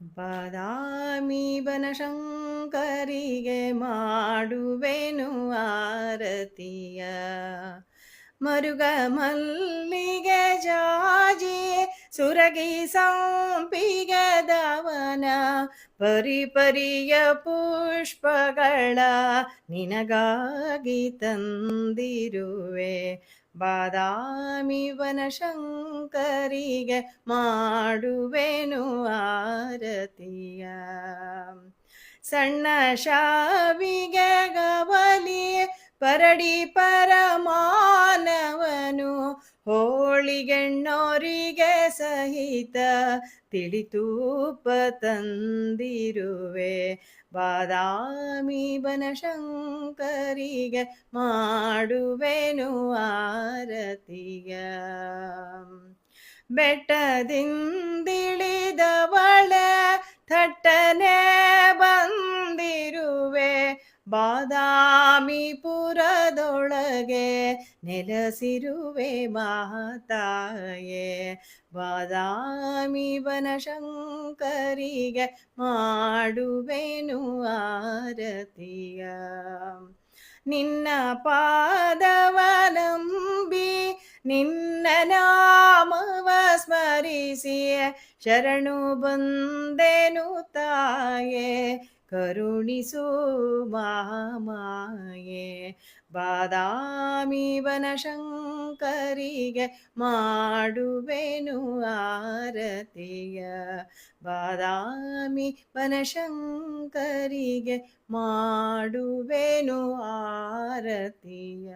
ಬಾದಾಮಿ ಬನಶಂಕರಿಗೆ ಮಾಡುವೆನು ಆರತಿಯ. ಮರುಗ ಮಲ್ಲಿಗೆ ಜಾಜಿ ಸುರಗಿ ಸಂಪಿಗೆ ದವನ ಪರಿ ಪರಿಯ ಪುಷ್ಪಗಳ ನಿನಗಾಗಿ ತಂದಿರುವೆ. ಬಾದಾಮಿ ಬನಶಂಕರಿಗೆ ಮಾಡುವೆನು ಆರತಿಯ. ಸಣ್ಣ ಶಾವಿಗೆ ಗವಲಿ ಪರಡಿ ಪರಮಾನವನು ಸಹಿತ ತಿಳಿತೂಪ ತಂದಿರುವೆ ಬಾದಾಮಿ ಬನಶಂಕರಿಗೆ ಮಾಡುವೆನು ಆರತಿಯ ಬೆಟ್ಟದಿಂದಿಳಿದವಳ ಥಟ್ಟನೆ ಬಾದಾಮಿ ಪುರದೊಳಗೆ ನೆಲೆಸಿರುವೆ ಮಾತಾಯೇ ಬಾದಾಮಿ ಬನಶಂಕರಿಗೆ ಮಾಡುವೆನು ಆರತಿಯ. ನಿನ್ನ ಪಾದವಲಂಬಿ ನಿನ್ನ ನಾಮವ ಸ್ಮರಿಸಿ ಶರಣು ಬಂದೆನು ತಾಯೇ. ಕರುಣಿಸು ಮಾಮಾಯೇ ಬಾದಾಮಿ ಬನಶಂಕರಿಗೆ ಮಾಡುವೆನು ಆರತಿಯ ಬಾದಾಮಿ ಬನಶಂಕರಿಗೆ ಮಾಡುವೆನು ಆರತಿಯ